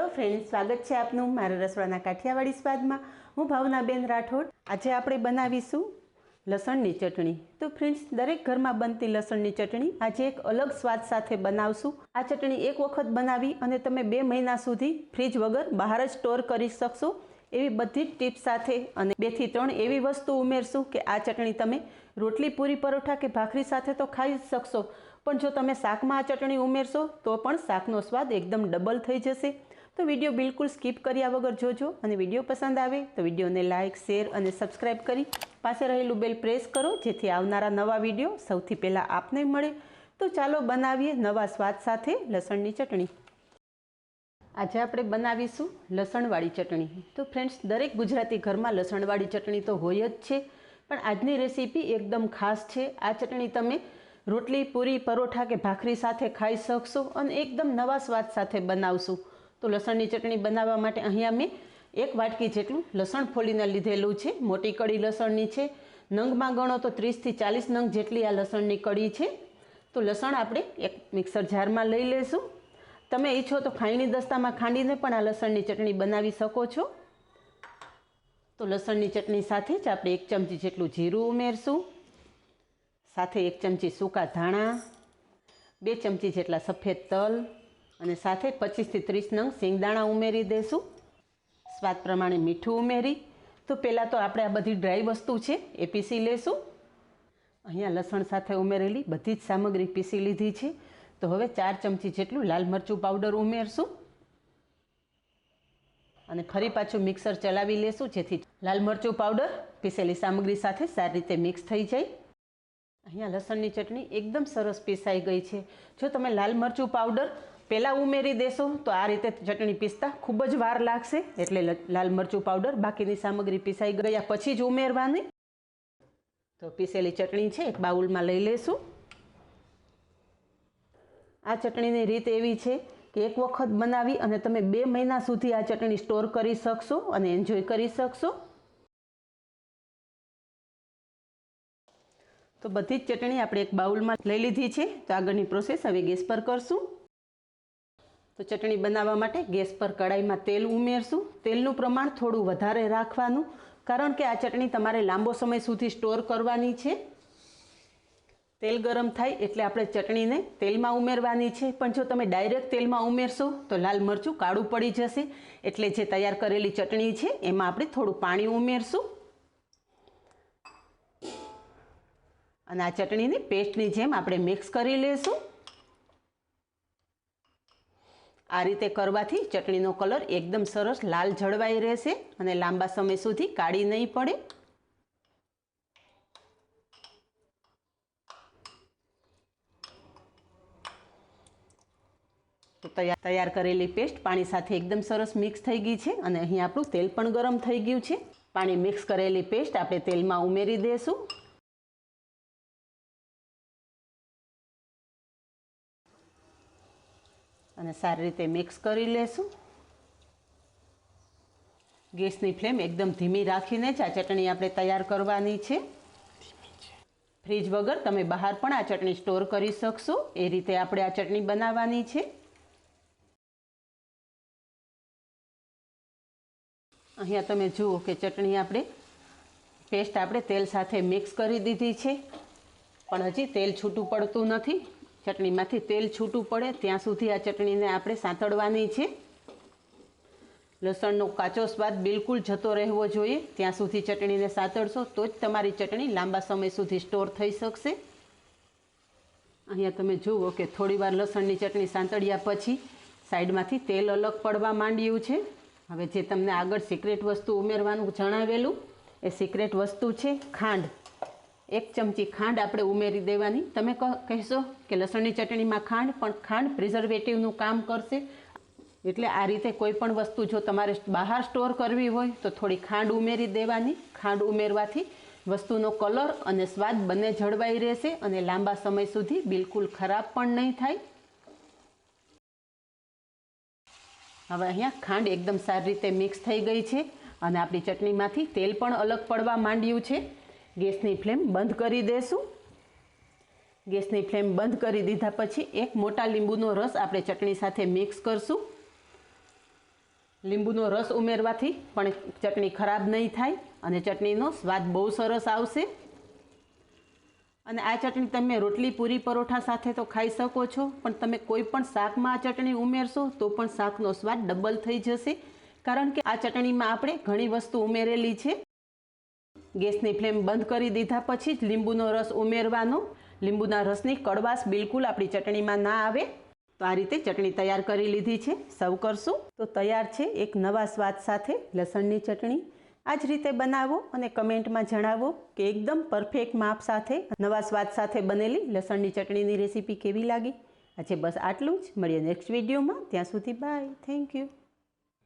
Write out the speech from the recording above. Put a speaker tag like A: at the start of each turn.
A: Hello friend સ્વાગત છે આપનું મારા રસોડાના કાઠિયાવાડી સ્વાદમાં. હું ભાવનાબેન રાઠોડ. આજે આપણે બનાવીશું લસણની ચટણી. તો ફ્રેન્ડ્સ દરેક ઘરમાં બનતી લસણની ચટણી આજે એક અલગ સ્વાદ સાથે બનાવશું. આ ચટણી એક વખત બનાવી અને તમે બે મહિના સુધી ફ્રીજ વગર બહાર જ સ્ટોર કરી શકશો એવી બધી જ ટિપ્સ સાથે અને બેથી ત્રણ એવી વસ્તુ ઉમેરશું કે આ ચટણી તમે રોટલી પૂરી પરોઠા કે ભાખરી સાથે તો ખાઈ જ શકશો. પણ જો તમે શાકમાં આ ચટણી ઉમેરશો તો પણ શાકનો સ્વાદ એકદમ ડબલ થઈ જશે. તો વીડિયો બિલકુલ સ્કીપ કર્યા વગર જોજો અને વીડિયો પસંદ આવે તો વિડીયોને લાઇક, શેર અને સબસ્ક્રાઈબ કરી પાસે રહેલું બેલ પ્રેસ કરો જેથી આવનારા નવા વીડિયો સૌથી પહેલાં આપને મળે. તો ચાલો બનાવીએ નવા સ્વાદ સાથે લસણની ચટણી. આજે આપણે બનાવીશું લસણવાળી ચટણી. તો ફ્રેન્ડ્સ, દરેક ગુજરાતી ઘરમાં લસણવાળી ચટણી તો હોય જ છે, પણ આજની રેસીપી એકદમ ખાસ છે. આ ચટણી તમે રોટલી, પૂરી, પરોઠા કે ભાખરી સાથે ખાઈ શકશો અને એકદમ નવા સ્વાદ સાથે બનાવશું. તો લસણની ચટણી બનાવવા માટે અહીંયા મેં એક વાટકી જેટલું લસણ ફોલીને લીધેલું છે. મોટી કડી લસણની છે. નંગમાં ગણો તો ત્રીસથી ચાલીસ નંગ જેટલી આ લસણની કડી છે. તો લસણ આપણે એક મિક્સર જારમાં લઈ લેશું. તમે ઈચ્છો તો ખાંડની દસ્તામાં ખાંડીને પણ આ લસણની ચટણી બનાવી શકો છો. તો લસણની ચટણી સાથે જ આપણે એક ચમચી જેટલું જીરું ઉમેરશું. સાથે એક ચમચી સૂકા ધાણા. બે ચમચી જેટલા સફેદ તલ. અને સાથે પચીસથી ત્રીસ નંગ શેંગદાણા ઉમેરી દઈશું સ્વાદ પ્રમાણે મીઠું ઉમેરી. તો પહેલાં તો આપણે આ બધી ડ્રાય વસ્તુ છે એ પીસી લેશું. અહીંયા લસણ સાથે ઉમેરેલી બધી જ સામગ્રી પીસી લીધી છે. તો હવે ચાર ચમચી જેટલું લાલ મરચું પાવડર ઉમેરશું. અને ફરી પાછું મિક્સર ચલાવી લેશું, જેથી લાલ મરચું પાવડર પીસેલી સામગ્રી સાથે સારી રીતે મિક્સ થઈ જાય. અહીંયા લસણની ચટણી એકદમ સરસ પીસાઈ ગઈ છે. જો તમે લાલ મરચું પાવડર પહેલાં ઉમેરી દેશો, તો આ રીતે ચટણી પીસતા. ખૂબ જ વાર લાગશે, એટલે લાલ મરચું પાવડર બાકીની સામગ્રી પીસાઈ ગયા પછી જ ઉમેરવાની. તો પીસેલી ચટણી છે, એક બાઉલમાં લઈ લેશું. આ ચટણીની રીત એવી છે કે એક વખત બનાવી અને તમે બે મહિના સુધી આ ચટણી સ્ટોર કરી શકશો અને એન્જોય કરી શકશો. તો બધી જ ચટણી આપણે એક બાઉલમાં લઈ લીધી છે. તો આગળની પ્રોસેસ હવે ગેસ પર કરશું. તો ચટણી બનાવવા માટે ગેસ પર કડાઈમાં તેલ ઉમેરશું. તેલનું પ્રમાણ થોડું વધારે રાખવાનું, કારણ કે આ ચટણી તમારે લાંબો સમય સુધી સ્ટોર કરવાની છે. તેલ ગરમ થાય એટલે આપણે ચટણીને તેલમાં ઉમેરવાની છે. પણ જો તમે ડાયરેક્ટ તેલમાં ઉમેરશો, તો લાલ મરચું કાળું પડી જશે. એટલે જે તૈયાર કરેલી ચટણી છે, એમાં આપણે થોડું પાણી ઉમેરશું. અને આ ચટણીને પેસ્ટની જેમ આપણે મિક્સ કરી લેશું. આ રીતે કરવાથી ચટણીનો કલર એકદમ સરસ લાલ જળવાઈ રહેશે અને લાંબા સમય સુધી કાળી નહીં પડે. તો તૈયાર કરેલી પેસ્ટ પાણી સાથે એકદમ સરસ મિક્સ થઈ ગઈ છે અને અહીં આપણું તેલ પણ ગરમ થઈ ગયું છે. પાણી મિક્સ કરેલી પેસ્ટ આપણે તેલમાં ઉમેરી દઈશું અને સારી રીતે મિક્સ કરી લેશું. ગેસની ફ્લેમ એકદમ ધીમી રાખીને જ આ ચટણી આપણે તૈયાર કરવાની છે. ફ્રીજ વગર તમે બહાર પણ આ ચટણી સ્ટોર કરી શકશો. એ રીતે આપણે આ ચટણી બનાવવાની છે. અહીંયા તમે જુઓ કે ચટણી આપણે પેસ્ટ આપણે તેલ સાથે મિક્સ કરી દીધી છે. પણ હજી તેલ છૂટું પડતું નથી. ચટણીમાંથી તેલ છૂટું પડે, ત્યાં સુધી આ ચટણીને આપણે સાંતળવાની છે. લસણનો કાચો સ્વાદ બિલકુલ જતો રહેવો જોઈએ. ત્યાં સુધી ચટણીને સાંતળશો તો જ તમારી ચટણી લાંબા સમય સુધી સ્ટોર થઈ શકશે. અહીંયા તમે જુઓ કે થોડીવાર લસણની ચટણી સાંતળ્યા પછી સાઈડમાંથી તેલ અલગ પડવા માંડ્યું છે. હવે જે તમને આગળ સિક્રેટ વસ્તુ ઉમેરવાનું જણાવેલું, એ સિક્રેટ વસ્તુ છે ખાંડ. એક ચમચી ખાંડ આપણે ઉમેરી દેવાની. તમે કહેશો કે લસણની ચટણીમાં ખાંડ, પણ ખાંડ પ્રિઝર્વેટિવનું કામ કરશે. એટલે આ રીતે કોઈ પણ વસ્તુ જો તમારે બહાર સ્ટોર કરવી હોય, તો થોડી ખાંડ ઉમેરી દેવાની. ખાંડ ઉમેરવાથી વસ્તુનો કલર અને સ્વાદ બંને જળવાઈ રહેશે અને લાંબા સમય સુધી બિલકુલ ખરાબ પણ નહીં થાય. હવે અહીંયા ખાંડ એકદમ સારી રીતે મિક્સ થઈ ગઈ છે અને આપણી ચટણીમાંથી તેલ પણ અલગ પડવા માંડ્યું છે. ગેસની ફ્લેમ બંધ કરી દેશું. ગેસની ફ્લેમ બંધ કરી દીધા પછી એક મોટા લીંબુનો રસ આપણે ચટણી સાથે મિક્સ કરશું. લીંબુનો રસ ઉમેરવાથી પણ ચટણી ખરાબ નહીં થાય અને ચટણીનો સ્વાદ બહુ સરસ આવશે. અને આ ચટણી તમે રોટલી પૂરી પરોઠા સાથે તો ખાઈ શકો છો, પણ તમે કોઈ પણ શાકમાં આ ચટણી ઉમેરશો તો પણ શાકનો સ્વાદ ડબલ થઈ જશે. કારણ કે આ ચટણીમાં આપણે ઘણી વસ્તુ ઉમેરેલી છે. ગેસની ફ્લેમ બંધ કરી દીધા પછી જ લીંબુનો રસ ઉમેરવાનો. લીંબુના રસની કડવાશ બિલકુલ આપણી ચટણીમાં ના આવે. તો આ રીતે ચટણી તૈયાર કરી લીધી છે. સર્વ કરશું. તો તૈયાર છે એક નવા સ્વાદ સાથે લસણની ચટણી. આ જ રીતે બનાવો અને કમેન્ટમાં જણાવો કે એકદમ પરફેક્ટ માપ સાથે નવા સ્વાદ સાથે બનેલી લસણની ચટણીની રેસીપી કેવી લાગી. આજે બસ આટલું જ. મળીએ નેક્સ્ટ વિડીયોમાં. ત્યાં સુધી બાય. Thank you.